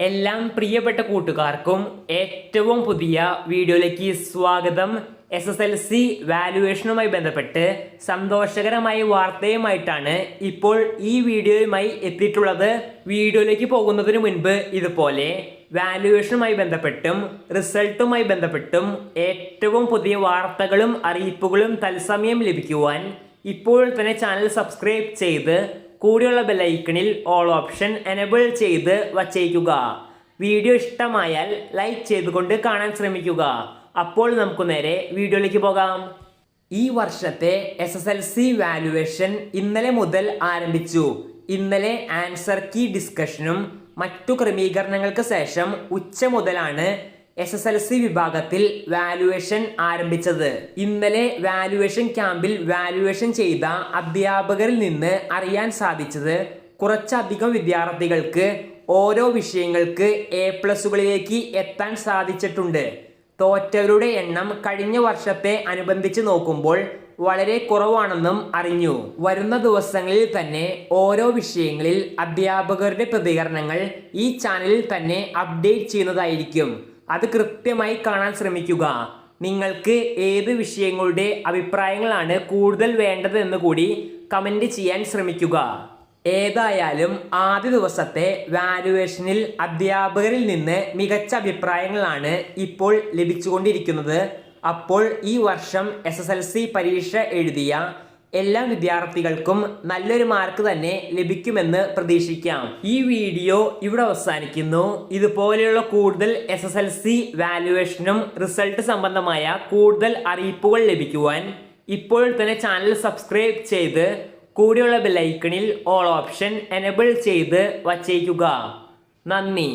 എല്ലാം പ്രിയപ്പെട്ട കൂട്ടുകാർക്കും ഏറ്റവും പുതിയ വീഡിയോയിലേക്ക് സ്വാഗതം. എസ് എസ് എൽ സി വാലുവേഷനുമായി ബന്ധപ്പെട്ട് സന്തോഷകരമായ വാർത്തയുമായിട്ടാണ് ഇപ്പോൾ ഈ വീഡിയോയുമായി എത്തിയിട്ടുള്ളത്. വീഡിയോയിലേക്ക് പോകുന്നതിന് മുൻപ് ഇതുപോലെ വാലുവേഷനുമായി ബന്ധപ്പെട്ടും റിസൾട്ടുമായി ബന്ധപ്പെട്ടും ഏറ്റവും പുതിയ വാർത്തകളും അറിയിപ്പുകളും തത്സമയം ലഭിക്കുവാൻ ഇപ്പോൾ തന്നെ ചാനൽ സബ്സ്ക്രൈബ് ചെയ്ത് കൂടെയുള്ള ബെല്ലൈക്കണിൽ ഓൾ ഓപ്ഷൻ എനബിൾ ചെയ്ത് വച്ചേക്കുക. വീഡിയോ ഇഷ്ടമായാൽ ലൈക്ക് ചെയ്തുകൊണ്ട് കാണാൻ ശ്രമിക്കുക. അപ്പോൾ നമുക്ക് നേരെ വീഡിയോയിലേക്ക് പോകാം. ഈ വർഷത്തെ S S L C valuation ഇന്നലെ മുതൽ ആരംഭിച്ചു. ഇന്നലെ ആൻസർ കീ ഡിസ്കഷനും മറ്റു ക്രമീകരണങ്ങൾക്ക് ശേഷം ഉച്ച മുതലാണ് എസ് എസ് എൽ സി വിഭാഗത്തിൽ വാലുവേഷൻ ആരംഭിച്ചത്. ഇന്നലെ വാലുവേഷൻ ക്യാമ്പിൽ വാലുവേഷൻ ചെയ്ത അധ്യാപകരിൽ നിന്ന് അറിയാൻ സാധിച്ചത് കുറച്ചധികം വിദ്യാർത്ഥികൾക്ക് ഓരോ വിഷയങ്ങൾക്ക് എ പ്ലസുകളിലേക്ക് എത്താൻ സാധിച്ചിട്ടുണ്ട്. തോറ്റവരുടെ എണ്ണം കഴിഞ്ഞ വർഷത്തെ അനുബന്ധിച്ച് നോക്കുമ്പോൾ വളരെ കുറവാണെന്നും അറിഞ്ഞു. വരുന്ന ദിവസങ്ങളിൽ തന്നെ ഓരോ വിഷയങ്ങളിൽ അധ്യാപകരുടെ പ്രതികരണങ്ങൾ ഈ ചാനലിൽ തന്നെ അപ്ഡേറ്റ് ചെയ്യുന്നതായിരിക്കും. അത് കൃത്യമായി കാണാൻ ശ്രമിക്കുക. നിങ്ങൾക്ക് ഏത് വിഷയങ്ങളുടെ അഭിപ്രായങ്ങളാണ് കൂടുതൽ വേണ്ടത് എന്ന് കൂടി കമന്റ് ചെയ്യാൻ ശ്രമിക്കുക. ഏതായാലും ആദ്യ ദിവസത്തെ വാലുവേഷനിൽ അധ്യാപകരിൽ നിന്ന് മികച്ച അഭിപ്രായങ്ങളാണ് ഇപ്പോൾ ലഭിച്ചുകൊണ്ടിരിക്കുന്നത്. അപ്പോൾ ഈ വർഷം എസ് പരീക്ഷ എഴുതിയ എല്ലാ വിദ്യാർത്ഥികൾക്കും നല്ലൊരു മാർക്ക് തന്നെ ലഭിക്കുമെന്ന് പ്രതീക്ഷിക്കാം. ഈ വീഡിയോ ഇവിടെ അവസാനിക്കുന്നു. ഇതുപോലെയുള്ള കൂടുതൽ എസ് എസ് എൽ സി വാലുവേഷനും റിസൾട്ട് സംബന്ധമായ കൂടുതൽ അറിയിപ്പുകൾ ലഭിക്കുവാൻ ഇപ്പോൾ തന്നെ ചാനൽ സബ്സ്ക്രൈബ് ചെയ്ത് കൂടെയുള്ള ബെല്ലൈക്കണിൽ ഓൾ ഓപ്ഷൻ എനബിൾ ചെയ്ത് വച്ചേക്കുക. നന്ദി.